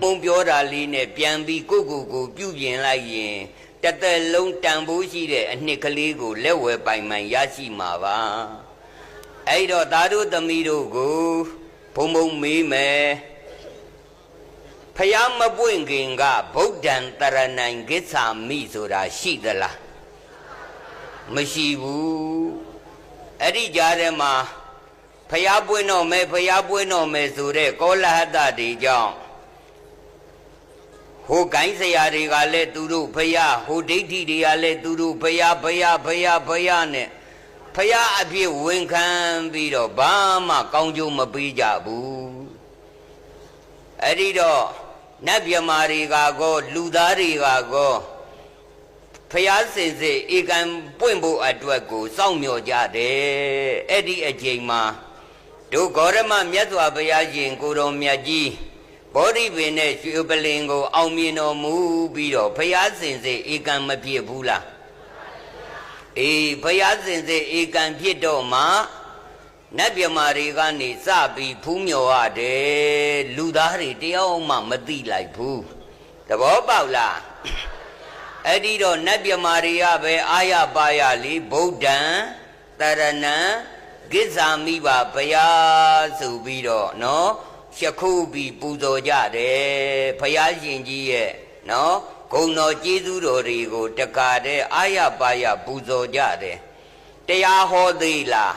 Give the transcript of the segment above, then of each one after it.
ပုံပြောတာလေးနဲ့ပြန်ပြီးကိုကိုကိုပြုပြင်လိုက်ရင်တသက်လုံးတန်ဖိုးရှိတဲ့အနှစ်ကလေးကိုလက်ဝဲပိုင်မှန်ရရှိမှာပါအဲ့တော့သားတို့သမီးတို့ကိုဘုံဘုံမေးမယ်ဖယားမပွင့်ခင်ကဗုဒ္ဓံတရဏံကိစ္ဆာမိဆိုတာရှိသလားမရှိဘူးအဲ့ဒီကြားထဲမှာဖယားပွင့်တော့မယ်ဖယားပွင့်တော့မယ်ဆိုတဲ့ကောလဟတတွေကြောင့် ဟိုကိုင်းဆရာတွေကလည်းသူတို့ဖယားဟိုဒိဋ္ဌိတွေကလည်းသူတို့ဖယားဖယားဖယားဖယားနဲ့ဖယားအဖြစ်ဝန်ခံပြီးတော့ဘာမှကောင်းကျိုးမပေးကြဘူးအဲ့ဒီတော့နတ်မြမာတွေကကောလူသားတွေကကောဖျားစင်စစ်ဧကံပွင့်ဖို့အတွက်ကိုစောင့်မျှော်ကြတယ်အဲ့ဒီအချိန်မှာတို့ဂေါရမမြတ်စွာဘုရားရှင်ကိုတော်မြတ်ကြီး ဘောဓိပင်နဲ့ရွှေပလင်ကို အောင်မြင်တော်မူပြီးတော့ဖျားစင်စစ်ဧကံမဖြစ်ဘူးလားအေးဖျားစင်စစ်ဧကံဖြစ်တော့မှနတ်မြမာတွေကနေစပြီးဖူးမြော်ရတယ်လူသားတွေတယောက်မှမသိလိုက်ဘူးသဘောပေါက်လားအဲ့ဒီတော့နတ်မြမာတွေကပဲအာရပါရလီဗုဒ္ဓံတရဏံကိစ္ဆာမိပါဘုရားဆိုပြီးတော့နော် ရှခုပြီးပူဇော်ကြတယ်ဘုရားရှင်ကြီးရဲ့နော်ဂုဏ်တော်ကျေးဇူးတော်တွေကိုတကာတဲ့အာရပါရပူဇော်ကြတယ်တရားဟောသေးလား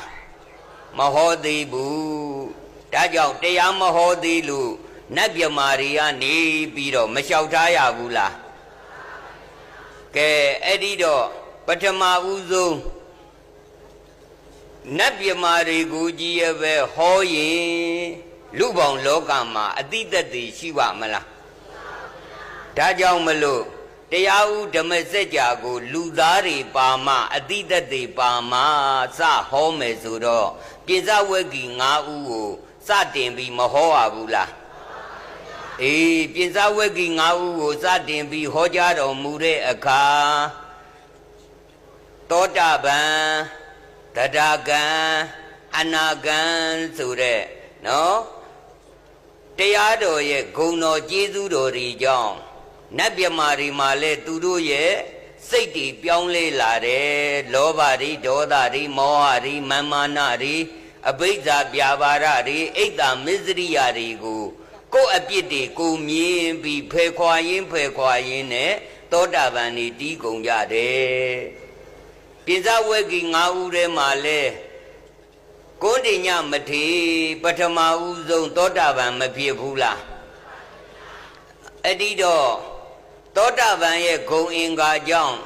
မဟောသေးဘူးဒါကြောင့်တရားမဟောသေးလို့နတ်မြမာတွေကနေပြီးတော့မလျှောက်ထားရဘူးလားကဲအဲ့ဒီတော့ပထမဦးဆုံးနတ်ပြမာတွေကိုကြီးရဲ့ပဲဟောရင် လူပေါင်းလောကမှာအတိတ်တည်းရှိပါမလားဒါကြောင့်မလို့တရားဥဓမ္မစကြာကို လူသားတွေပါမအတိတ်တည်းပါမစဟောမယ်ဆိုတော့ပြင်စဝဂီ၅ဦးကိုစတင်ပြီးမဟောရဘူးလားအေးပြင်စဝက်ကီ၅ဦးကိုစတင်ပြီးဟောကြားတော်မူတဲ့အခါသောတာပန်တဒါကံအနာကံဆိုတဲ့နော် တရားတော်ရဲ့ဂုဏ်တော်ကျေးဇူးတော်တွေကြောင့်နတ်မြမာတွေမှာလဲသူတို့ရဲ့စိတ်တွေပြောင်းလဲလာတယ်လောဘတွေဒေါသတွေမောဟတွေမာမာနတွေအဘိဓါပြာပါဒတွေအိတ်တာမစ္စရိယတွေကိုကိုယ်အပြစ်တွေကိုမြင်ပြီးဖယ်ခွာရင်းဖယ်ခွာရင်းနဲ့သောတာပန်နေတီးကုန်ကြတယ်ပြင်စဝက်ကီ၅ဦးထဲမှာလဲ ကိုဋ္ဌိညမထေပထမဦးဆုံးသောတာပန်မဖြစ်ဘူးလားအဲ့ဒီတော့သောတာပန်ရဲ့ဂုံအင်္ဂါကြောင့်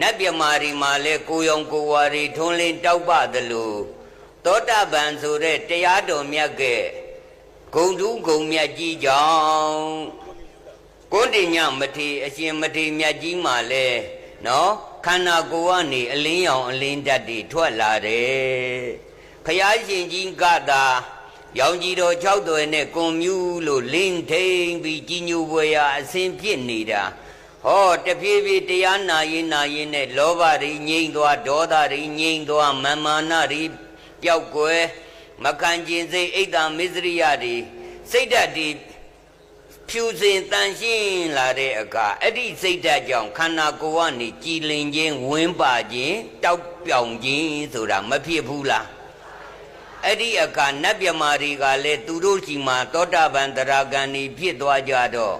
နတ်မြမာရီမှာလဲကိုယုံကိုဝါရီထွန်းလင်းတောက်ပသလိုသောတာပန်ဆိုတဲ့တရားတော်မြတ်ကဲ့ဂုံတူးဂုံမြတ်ကြီးကြောင့်ကိုဋ္ဌိညမထေအရှင်မထေမြတ်ကြီးမှလဲနော်ခန္ဓာကိုယ်ကနေအလင်းရောင်အလင်းဓာတ်တွေထွက်လာတယ် ဖယားရှင်ကြီးကသာရောင်ကြီးတော်၆သွယ်နဲ့ကွန်မြူးလို့လင်းထိန်ပြီးကြီးညိုပွဲရာအစဉ်ဖြစ်နေတာဟောတဖြည်းဖြည်းတရားနာရင်နာရင်နဲ့လောဘတွေငြိမ့်သွားဒေါသတွေငြိမ့်သွားမာမာနတွေပျောက်ကွယ်မခံကျင်စိတ်အိတ်တာမစ္စရိယတွေစိတ်ဓာတ်တွေဖြူစင်တန်ရှင်းလာတဲ့အခါအဲ့ဒီစိတ်ဓာတ်ကြောင့်ခန္ဓာကိုယ်ကနေကြည်လင်ခြင်းဝင်းပါခြင်းတောက်ပြောင်ခြင်းဆိုတာမဖြစ်ဘူးလား အဲ့ဒီအခါနတ်မြမာတွေကလည်းသူတို့ရှိမှသောတာပန်တရာဂန်ဤဖြစ်သွားကြတော့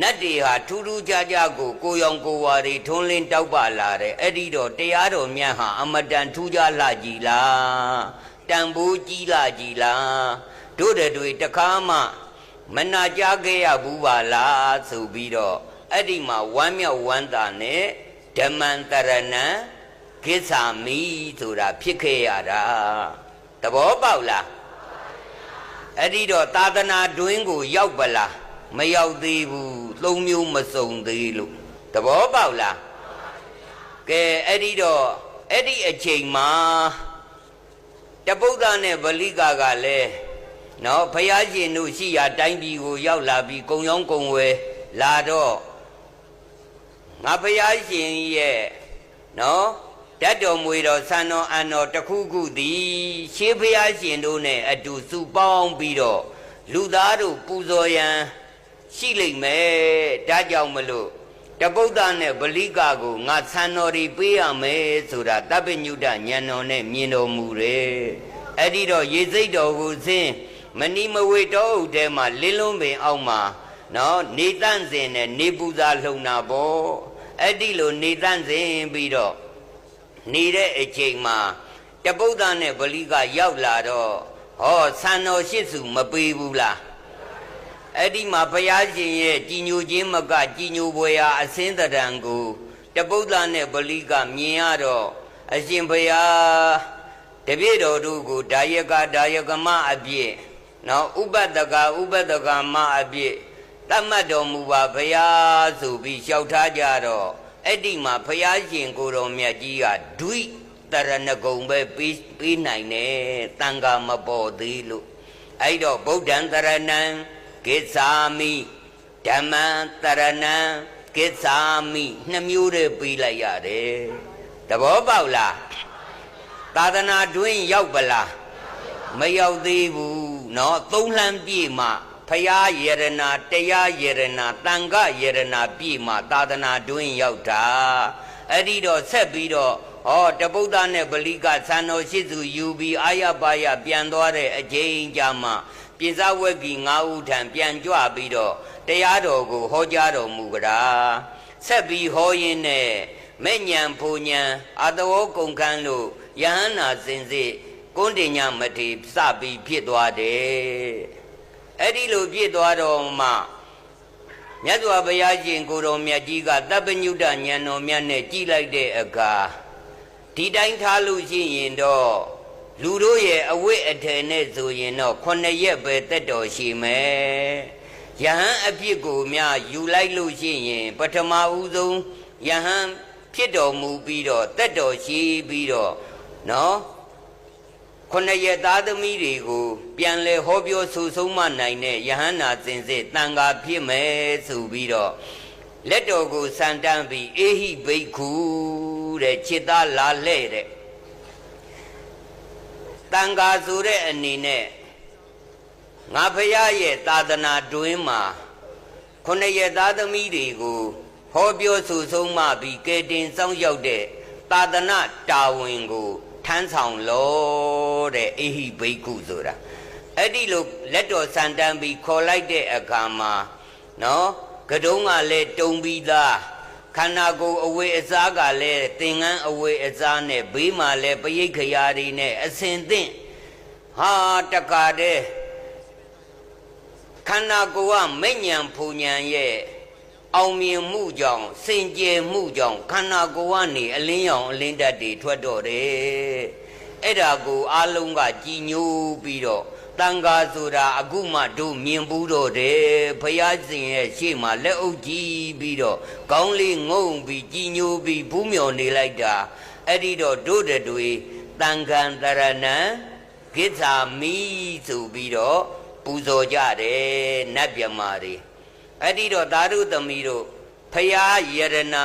နတ်တွေဟာထူးထူးခြားခြားကိုကိုရောင်ကိုဝါတွေထွန်းလင်းတောက်ပလာတယ်အဲ့ဒီတော့တရားတော်မြတ်ဟာအမတန်ထူးခြားလှကြည်လားတန်ဖိုးကြီးလှကြည်လားတို့တဲ့တွေတခါမှမနာကြခဲ့ရဘူးပါလားဆိုပြီးတော့အဲ့ဒီမှာဝမ်းမြောက်ဝမ်းသာနဲ့ဓမ္မံတရဏံကိစ္ဆာမိဆိုတာဖြစ်ခဲ့ရတာ သဘောပေါက်လားအဲ့ဒီတော့သာသနာတွင်ကိုရောက်ပလားမရောက်သေးဘူးသုံးမျိုးမစုံသေးလို့သဘောပေါက်လားကဲအဲ့ဒီတော့အဲ့ဒီအချိန်မှာတပုဒ္ဒနဲ့ဗလိကာကလည်းနော်ဘုရားရှင်တို့ရှိရာတိုင်းပြည်ကိုရောက်လာပြီးကုံရောင်းကုံဝယ်လာတော့ငါဘုရားရှင်ရဲ့နော် တတ်တော်မွေတော်ဆန်တော်အန်တော်တခုခုသည်ရှေးဘုရားရှင်တို့နဲ့အတူစုပေါင်းပြီးတော့လူသားတို့ပူဇော်ရန်ရှိလိမ့်မယ်ဒါကြောင့်မလို့တပုဒ္ဒနဲ့ဗလိကကိုငါဆန်တော်တွေပေးရမယ်ဆိုတာတပ္ပညုတဉာဏ်တော်နဲ့မြင်တော်မူတယ်အဲ့ဒီတော့ရေစိတ်တော်ကိုစင်းမဏိမဝေတောဥထဲမှာလင်းလုံးပင်အောက်မှာနော်နေတန့်စင်နဲ့နေပူဇာလှုံတာပေါ့အဲ့ဒီလိုနေတန့်စင်ပြီးတော့ နေတဲ့အချိန်မှာတပုဒ္ဒနဲ့ဗလိကရောက်လာတော့ဟောဆန်တော်ရှိစုမပေးဘူးလားအဲ့ဒီမှာဘုရားရှင်ရဲ့ကြီးညိုခြင်းမကကြီးညိုပွဲရာအစင်းတရံကိုတပုဒ္ဒနဲ့ဗလိကမြင်ရတော့အရှင်ဘုရားတပြည့်တော်တို့ကိုဒါယကဒါယကမအပြည့်နော်ဥပဒကဥပဒကမအပြည့်တတ်မှတ်တော်မူပါဘုရားဆိုပြီးလျှောက်ထားကြတော့ အဲ့ဒီမှာဘုရားရှင်ကိုယ်တော်မြတ်ကြီးကဒွိတရဏဂုံပဲပြီးပြီးနိုင်တယ်တန်ခါမပေါ်သေးလို့အဲ့တော့ဗုဒ္ဓံတရဏံကိစ္ဆာမိဓမ္မံတရဏံကိစ္ဆာမိနှစ်မျိုးတည်းပြီးလိုက်ရတယ်သဘောပေါက်လားသာသနာတွင်ရောက်ပလားမရောက်သေးဘူးเนาะသုံးလှမ်းပြည့်မှဖ ရာယရနာတရားယရနာတန်ခယရနာပြည့်မှသာသနာတွင်ရောက်တာအဲ့ဒီတော့ဆက်ပြီးတော့ဟောတပုဒ္ဒနဲ့ဗလိကသံတော်ရှိစုယူပြီးအာရပါယပြန်သွားတဲ့အချိန်ကြမှာပြင်စဝက်ကီ၅ဦးထံပြန်ကြွပြီးတော့တရားတော်ကိုဟောကြားတော်မူကြတာဆက်ပြီးဟောရင်းနဲ့မဲ့ညံဖူညံအတဝကုန်ခန်းလို့ယဟန္နာစင်စစ်ကုန်းတင်ညမထေစပြီးဖြစ်သွားတယ် အဲ့ဒီလိုဖြစ်သွားတော့မှမြတ်စွာဘုရားရှင်ကိုယ်တော်မြတ်ကြီးကတပ်ပညုတဉာဏ်တော်မြတ်နဲ့ကြည်လိုက်တဲ့အခါဒီတိုင်းထားလို့ရှိရင်တော့လူတို့ရဲ့အဝိအထည်နဲ့ဆိုရင်တော့ခုနှစ်ရက်ပဲတက်တော်ရှိမယ်ယဟန်အဖြစ်ကိုများယူလိုက်လို့ရှိရင်ပထမဦးဆုံးယဟန်ဖြစ်တော်မူပြီးတော့တက်တော်ရှိပြီးတော့နော် ခုနှစ်ရက်သားသမီးတွေကိုပြန်လဲဟောပြောဆူဆုံးမနိုင်တဲ့ယဟန္နာစင်စစ်တန်ခါဖြစ်မယ်ဆိုပြီးတော့လက်တော်ကိုစံတန်းပြီးအေဟိဘိက္ခုတဲ့ခြေသားလာလှဲ့တဲ့တန်ခါဆိုတဲ့အနေနဲ့ငါဖရာရဲ့သာသနာတွင်မှာခုနှစ်ရက်သားသမီးတွေကိုဟောပြောဆူဆုံးမပြီးကဲတင်စောင့်ရောက်တဲ့သာသနာတာဝန်ကို ထမ်းဆောင်လို့တဲ့အေဟိဘိက္ခုဆိုတာအဲ့ဒီလိုလက်တော်စံတန်းပြီးခေါ်လိုက်တဲ့အခါမှာနော်ကတုံးကလည်းတုံပြီးသားခန္ဓာကိုယ်အဝေအစားကလည်းသင်္ကန်းအဝေအစားနဲ့ဘေးမှာလည်းပရိတ်ခရာတွေနဲ့အစင်သင့်ဟာတကားတဲ့ခန္ဓာကိုယ်ကမဲ့ညံဖူညံရဲ့ အောင်မြင်မှုကြောင့်စင်ကြယ်မှုကြောင့်ခန္ဓာကိုယ်ကနေအလင်းရောင်အလင်းဓာတ်တွေထွက်တော့တယ်အဲ့ဒါကိုအလုံးကကြည်ညိုပြီးတော့တန်ခါဆိုတာအခုမှတို့မြင်ဘူးတော့တယ်ဘုရားရှင်ရဲ့ရှေ့မှာလက်အုပ်ကြည့်ပြီးတော့ကောင်းလေးငုံပြီးကြည်ညိုပြီးဘူးမြော်နေလိုက်တာအဲ့ဒီတော့တို့တွေတန်ခံတရဏံကိစ္ဆာမိဆိုပြီးတော့ပူဇော်ကြတယ်နတ်မြမာတွေ အဲ့ဒီတော့သာဓုသမီးတို့ဖရာယရနာ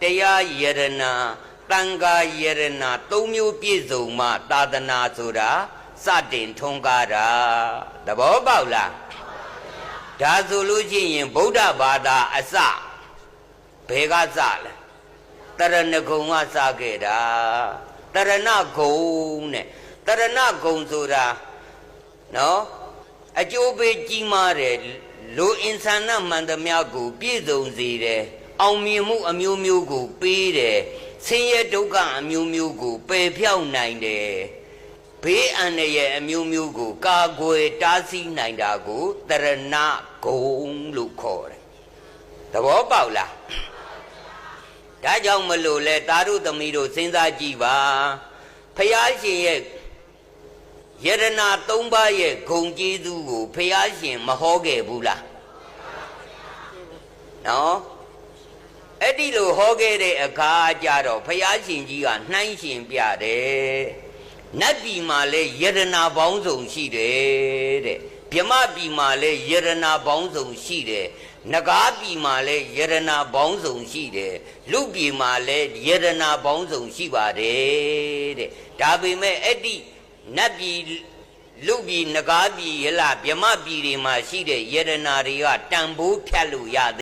တရားယရနာတန်ခါယရနာသုံးမျိုးပြည့်စုံမှသာသနာဆိုတာစတင်ထွန်းကားတာသဘောပေါက်လားဒါဆိုလို့ရှိရင်ဗုဒ္ဓဘာသာအစဘယ်ကစလဲတရဏဂုံကစခဲ့တာတရဏဂုံနဲ့တရဏဂုံဆိုတာနော်အကျိုးပေးကြီးမားတယ် လူအင်ဆန္ဒမှန်သမျှကို ပြည့်စုံစေတယ်အောင်မြင်မှုအမျိုးမျိုးကို ပေးတယ်ဆင်းရဲဒုက္ခအမျိုးမျိုးကိုပယ်ဖြောက်နိုင်တယ်ဘေးအန္တရာယ်အမျိုးမျိုးကို ကာကွယ်တားဆီးနိုင်တာကိုတရဏဂုံလို့ခေါ်တယ်သဘောပေါက်လားဒါကြောင့်မလို့လဲတာရုသမီးတို့စဉ်းစားကြည့်ပါဖယားရှင်ရဲ့ ယရနာ၃ပါးရဲ့ဂုံကျေးဇူးကိုဖယားရှင်မဟောခဲ့ဘူးလားနော်အဲ့ဒီလိုဟောခဲ့တဲ့အခါကျတော့ဖယားရှင်ကြီးကနှိုင်းရှင်ပြတယ်နတ်ပြည်မှာလည်းယရနာပေါင်းစုံရှိတယ်တဲ့မြမပြည်မှာလည်းယရနာပေါင်းစုံရှိတယ်နဂါပြည်မှာလည်းယရနာပေါင်းစုံရှိတယ်လူပြည်မှာလည်းယရနာပေါင်းစုံရှိပါတယ်တဲ့ဒါပေမဲ့အဲ့ဒီ နတ်ပြည်လူပြည်နဂါးပြည်ဟဲ့လားဗြဟ္မပြည်တွေမှာရှိတဲ့ယရနာတွေကတန်ဖိုးဖြတ်လို့ရ